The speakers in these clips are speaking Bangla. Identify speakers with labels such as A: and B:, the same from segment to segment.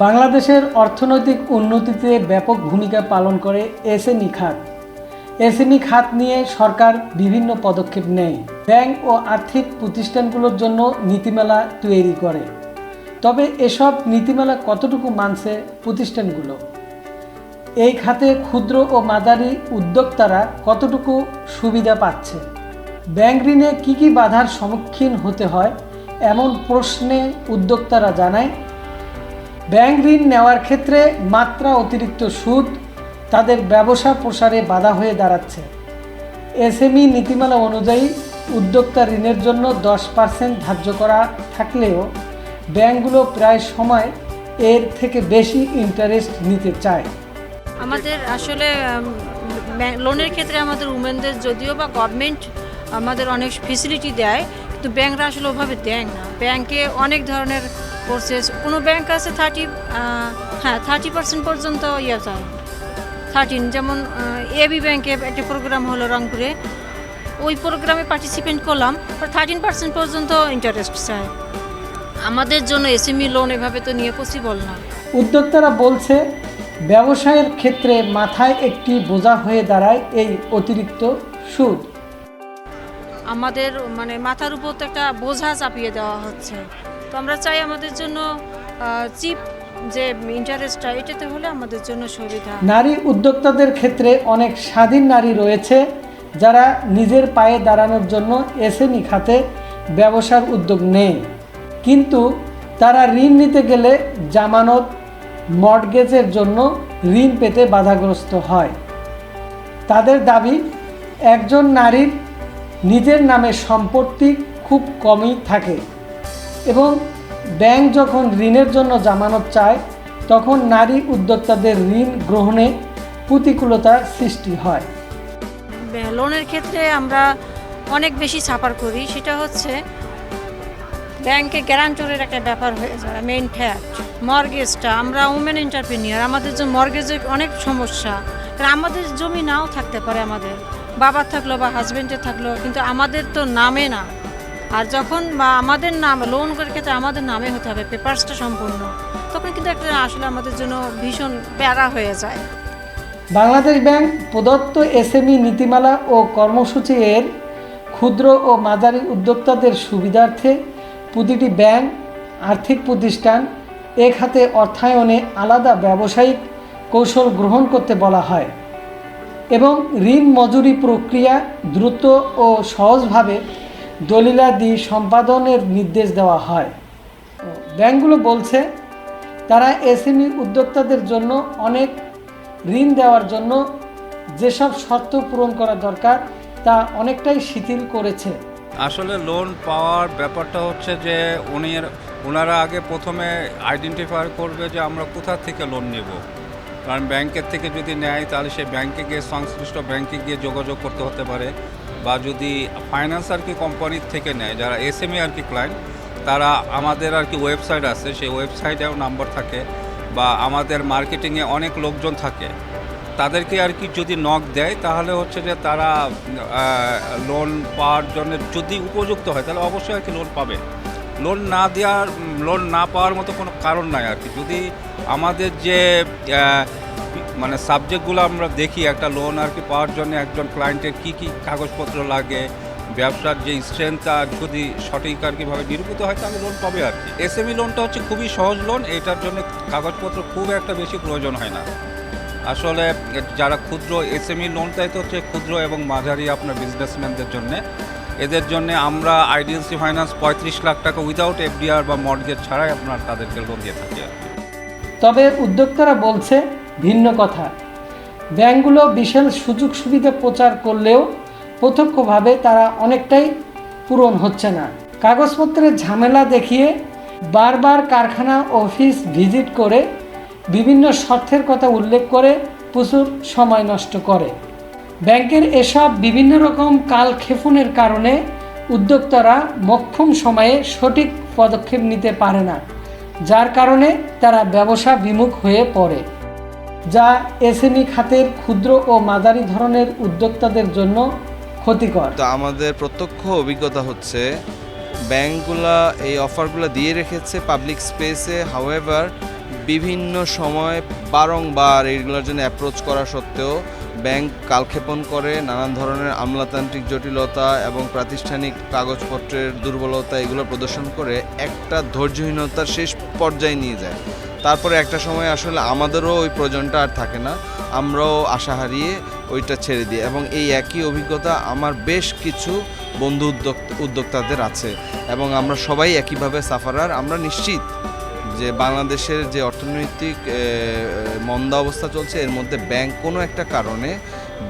A: বাংলাদেশের অর্থনৈতিক উন্নতিতে ব্যাপক ভূমিকা পালন করে এসএমই খাত। এসএমই খাত নিয়ে সরকার বিভিন্ন পদক্ষেপ নেয়। ব্যাংক ও আর্থিক প্রতিষ্ঠানগুলোর জন্য নীতিমালা তৈরি করে। তবে এসব নীতিমালা কতটুকু মানছে প্রতিষ্ঠানগুলো? এই খাতে ক্ষুদ্র ও মাঝারি উদ্যোক্তারা কতটুকু সুবিধা পাচ্ছে? ব্যাংক ঋণে কী কী বাধার সম্মুখীন হতে হয়? এমন প্রশ্নে উদ্যোক্তারা জানায় ব্যাংক ঋণ নেওয়ার ক্ষেত্রে মাত্রা অতিরিক্ত সুদ তাদের ব্যবসা প্রসারে বাধা হয়ে দাঁড়াচ্ছে। এসএমই নীতিমালা অনুযায়ী উদ্যোক্তা ঋণের জন্য দশ পার্সেন্ট ধার্য করা থাকলেও ব্যাংকগুলো প্রায় সময় এর থেকে বেশি ইন্টারেস্ট নিতে চায়।
B: আমাদের আসলে লোনের ক্ষেত্রে আমাদের উমেনদের যদিও বা গভর্নমেন্ট আমাদের অনেক ফেসিলিটি দেয়, কিন্তু ব্যাংকরা আসলে ওভাবে দেয় না। ব্যাংকে অনেক ধরনের কোর্সেস কোনো ব্যাংক আছে থার্টি হ্যাঁ থার্টি পার্সেন্ট পর্যন্ত ইয়ে চায় থার্টিন যেমন এবি ব্যাংকে একটা প্রোগ্রাম হলো রংপুরে। ওই প্রোগ্রামে পার্টিসিপেন্ট করলাম। থার্টিন পার্সেন্ট পর্যন্ত ইন্টারেস্ট চায় আমাদের জন্য এসএমই লোন এভাবে তো নিয়ে পসিবল না।
A: উদ্যোক্তারা বলছে ব্যবসায়ের ক্ষেত্রে মাথায় একটি বোঝা হয়ে দাঁড়ায় এই অতিরিক্ত সুদ।
B: আমাদের মানে মাথার উপর তো একটা বোঝা চাপিয়ে দেওয়া হচ্ছে। তো আমরা চাই আমাদের জন্য চিপ যে ইন্টারেস্টটা এটাতে হলে আমাদের জন্য সুবিধা।
A: নারী উদ্যোক্তাদের ক্ষেত্রে অনেক স্বাধীন নারী রয়েছে যারা নিজের পায়ে দাঁড়ানোর জন্য এসএমই খাতে ব্যবসার উদ্যোগ নেয়। কিন্তু তারা ঋণ নিতে গেলে জামানত, মর্টগেজের জন্য ঋণ পেতে বাধাগ্রস্ত হয়। তাদের দাবি, একজন নারীর নিজের নামে সম্পত্তি খুব কমই থাকে। এবং ব্যাংক যখন ঋণের জন্য জামানত চায়, তখন নারী উদ্যোক্তাদের ঋণ গ্রহণে প্রতিকূলতার সৃষ্টি হয়।
B: লোনের ক্ষেত্রে আমরা অনেক বেশি ছাপার করি। সেটা হচ্ছে ব্যাংকে গ্যারান্টরের একটা ব্যাপার হয়ে যায় মেইন ফ্যাক্ট মর্গেজটা আমরা উমেন এন্টারপ্রেনিয়ার আমাদের যে মর্গেজের অনেক সমস্যা। কারণ আমাদের জমি নাও থাকতে পারে আমাদের। বাবার থাকল বা হাজব্যান্ডের থাকল, কিন্তু আমাদের তো নামে না। আর যখন বা আমাদের নাম লোন ক্ষেত্রে আমাদের নামে হতে হবে পেপারসটা সম্পূর্ণ, তখন কিন্তু একটা আসলে আমাদের জন্য ভীষণ প্যারা হয়ে যায়।
A: বাংলাদেশ ব্যাংক প্রদত্ত এসএমই নীতিমালা ও কর্মসূচি এর ক্ষুদ্র ও মাঝারি উদ্যোক্তাদের সুবিধার্থে প্রতিটি ব্যাংক, আর্থিক প্রতিষ্ঠান এ খাতে অর্থায়নে আলাদা ব্যবসায়িক কৌশল গ্রহণ করতে বলা হয় এবং ঋণ মজুরি প্রক্রিয়া দ্রুত ও সহজভাবে দলিলাদি সম্পাদনের নির্দেশ দেওয়া হয়। ব্যাংকগুলো বলছে, তারা এসএমই উদ্যোক্তাদের জন্য অনেক ঋণ দেওয়ার জন্য যেসব শর্ত পূরণ করা দরকার, তা অনেকটাই শিথিল করেছে।
C: আসলে লোন পাওয়ার ব্যাপারটা হচ্ছে যে, উনি ওনারা আগে প্রথমে আইডেন্টিফাই করবে যে আমরা কোথা থেকে লোন নেব। কারণ ব্যাংকের থেকে যদি নেয়, তাহলে সে ব্যাংকে গিয়ে সংশ্লিষ্ট ব্যাংকে গিয়ে যোগাযোগ করতে হতে পারে। বা যদি ফাইন্যান্স আর কি কোম্পানির থেকে নেয়, যারা এস এসএমই আর কি ক্লায়েন্ট তারা আমাদের আর কি ওয়েবসাইট আছে, সেই ওয়েবসাইটেও নাম্বার থাকে বা আমাদের মার্কেটিংয়ে অনেক লোকজন থাকে। তাদেরকে আর কি যদি নক দেয়, তাহলে হচ্ছে যে তারা লোন পাওয়ার জন্য যদি উপযুক্ত হয়, তাহলে অবশ্যই আর কি লোন পাবে। লোন না দেওয়ার লোন না পাওয়ার মতো কোনো কারণ নাই আর কি। যদি আমাদের যে মানে সাবজেক্টগুলো আমরা দেখি, একটা লোন আর কি পাওয়ার জন্য একজন ক্লায়েন্টের কী কী কাগজপত্র লাগে, ব্যবসার যে স্ট্রেংথটা যদি সঠিক আর কীভাবে নিরূপিত হয়, তাহলে লোন পাবে আর কি। এসএমই লোনটা হচ্ছে খুবই সহজ লোন এটার জন্য কাগজপত্র খুব একটা বেশি প্রয়োজন হয় না। আসলে যারা ক্ষুদ্র এসএমই লোনটাই তো হচ্ছে, ক্ষুদ্র এবং মাঝারি আপনার বিজনেসম্যানদের জন্য। এদের জন্য আমরা আইডিএলসি ফাইন্যান্স পঁয়ত্রিশ লাখ টাকা উইদাউট এফডিআর বা মর্গেজ ছাড়াই আপনার তাদেরকে লোন দিয়ে থাকি
A: তবে উদ্যোক্তারা বলছে ভিন্ন কথা। ব্যাংকগুলো বিশাল সুযোগ সুবিধা প্রচার করলেও প্রত্যক্ষভাবে তারা অনেকটাই পূরণ হচ্ছে না। কাগজপত্রের ঝামেলা দেখিয়ে বারবার কারখানা, অফিস ভিজিট করে বিভিন্ন শর্তের কথা উল্লেখ করে প্রচুর সময় নষ্ট করে। ব্যাংকের এসব বিভিন্ন রকম কালক্ষেপণের কারণে উদ্যোক্তারা মক্ষম সময়ে সঠিক পদক্ষেপ নিতে পারে না, যার কারণে তারা ব্যবসা বিমুখ হয়ে পড়ে। যা এসএমই খাতের ক্ষুদ্র ও মাঝারি ধরনের উদ্যোক্তাদের জন্য ক্ষতিকর।
D: তো আমাদের প্রত্যক্ষ অভিজ্ঞতা হচ্ছে, ব্যাংকগুলা এই অফারগুলো দিয়ে রেখেছে পাবলিক স্পেসে। হাওয়েভার বিভিন্ন সময় বারংবার এইগুলোর জন্য অ্যাপ্রোচ করা সত্ত্বেও ব্যাংক কালক্ষেপণ করে, নানান ধরনের আমলাতান্ত্রিক জটিলতা এবং প্রাতিষ্ঠানিক কাগজপত্রের দুর্বলতা এগুলো প্রদর্শন করে একটা ধৈর্যহীনতার শেষ পর্যায়ে নিয়ে যায়। তারপরে একটা সময় আসলে আমাদেরও ওই প্রয়োজনটা আর থাকে না। আমরাও আশা হারিয়ে ওইটা ছেড়ে দিই এবং এই একই অভিজ্ঞতা আমার বেশ কিছু বন্ধু উদ্যোক্তাদের আছে এবং আমরা সবাই একইভাবে সাফারার, আমরা নিশ্চিত। যে বাংলাদেশের যে অর্থনৈতিক মন্দা অবস্থা চলছে, এর মধ্যে ব্যাংক কোনো একটা কারণে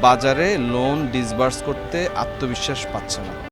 D: বাজারে লোন ডিসবার্স করতে আত্মবিশ্বাস পাচ্ছে না।